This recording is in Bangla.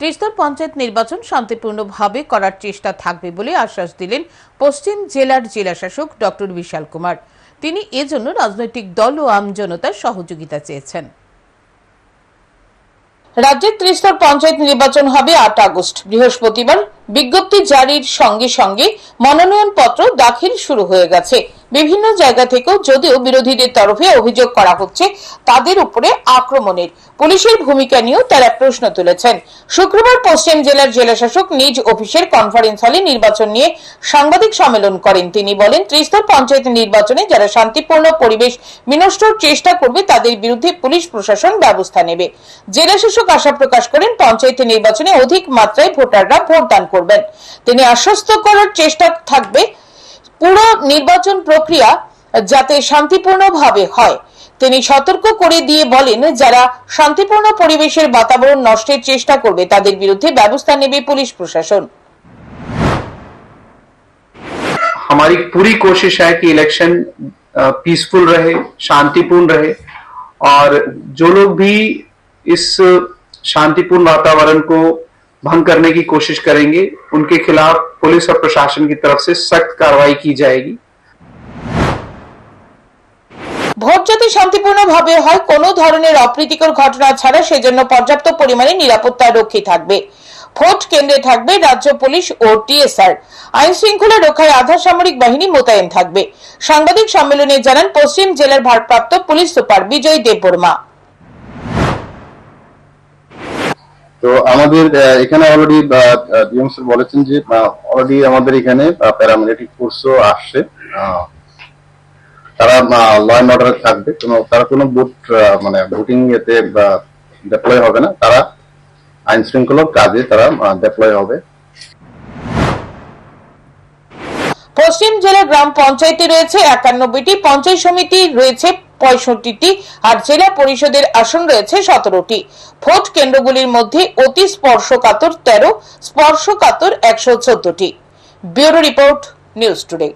ত্রিস্তর পঞ্চায়েত নির্বাচন শান্তিপূর্ণভাবে করার চেষ্টা থাকবে বলে আশ্বাস দিলেন পশ্চিম জেলার জেলাশাসক ডক্টর বিশাল কুমার। তিনি এজন্য রাজনৈতিক দল ও আমজনতার সহযোগিতা চেয়েছেন। রাজ্যের ত্রিস্তর পঞ্চায়েত নির্বাচন হবে আট আগস্ট, বৃহস্পতিবার। বিজ্ঞপ্তি জারির সঙ্গে সঙ্গে মনোনয়ন পত্র দাখিল শুরু হয়ে গেছে। বিভিন্ন জায়গা থেকেও যদিও বিরোধীদের তরফে অভিযোগ করা হচ্ছে, তাদের উপরে আক্রমণের। পুলিশের ভূমিকা নিয়েও তারা প্রশ্ন তুলেছেন। শুক্রবার পশ্চিম জেলার জেলাশাসক নিজ অফিসের কনফারেন্স হলে নির্বাচন নিয়ে সাংবাদিক সম্মেলন করেন। তিনি বলেন ত্রিস্তর পঞ্চায়েত নির্বাচনে যারা শান্তিপূর্ণ পরিবেশ বিনষ্টর চেষ্টা করবে, তাদের বিরুদ্ধে পুলিশ প্রশাসন ব্যবস্থা নেবে। জেলাশাসক আশা প্রকাশ করেন, পঞ্চায়েত নির্বাচনে অধিক মাত্রায় ভোটাররা ভোটদান করবেন তিনি আশ্বস্ত করার চেষ্টা থাকবে পুরো নির্বাচন প্রক্রিয়া যাতে শান্তিপূর্ণভাবে হয় তিনি সতর্ক করে দিয়ে বলেন যারা শান্তিপূর্ণ পরিবেশের বাতাবরণ নষ্টের চেষ্টা করবে তাদের বিরুদ্ধে ব্যবস্থা নেবে পুলিশ প্রশাসন हमारी पूरी कोशिश है कि इलेक्शन पीसफुल रहे शांतिपूर्ण रहे और जो लोग भी इस शांतिपूर्ण वातावरण को भंग करने की कोशिश करेंगे उनके खिलाफ पुलिस और प्रशासन की तरफ से सख्त कार्रवाई की जाएगी ভোট যাতে শান্তিপূর্ণভাবে হয় কোনো ধরনের অপ্রীতিকর ঘটনা ছাড়া সেজন্য পর্যাপ্ত পরিমাণে নিরাপত্তা রক্ষী থাকবে ভোট কেন্দ্রে থাকবে রাজ্য পুলিশ ও টিএসআর আইন শৃঙ্খলা রক্ষায় আধা সামরিক বাহিনী মোতায়েন থাকবে সাংবাদিক সম্মেলনে জানান পশ্চিম জেলার ভারপ্রাপ্ত পুলিশ সুপার বিজয় দেববর্মা তো আমাদের এখানে অলরেডি ডিএম স্যার বলেছেন যে অলরেডি আমাদের এখানে প্যারামিলিটারি ফোর্সও আসছে। তারা ল অ্যান্ড অর্ডারে থাকবে। কোনো তারা কোনো বুট মানে ভোটিং এতে ডেপ্লয় হবে না। তারা আইন শৃঙ্খলার কাজে তারা ডেপ্লয় হবে। পশ্চিম জেলা গ্রাম পঞ্চায়েতে রয়েছে একানব্বইটি পঞ্চায়েত সমিতি রয়েছে পঁয়ষট্টিটি আর জেলা পরিষদের আসন রয়েছে সতেরোটি। ভোট কেন্দ্রগুলির মধ্যে অতি স্পর্শকাতর তেরো, স্পর্শকাতর একশো চোদ্দটি। Bureau report, news today.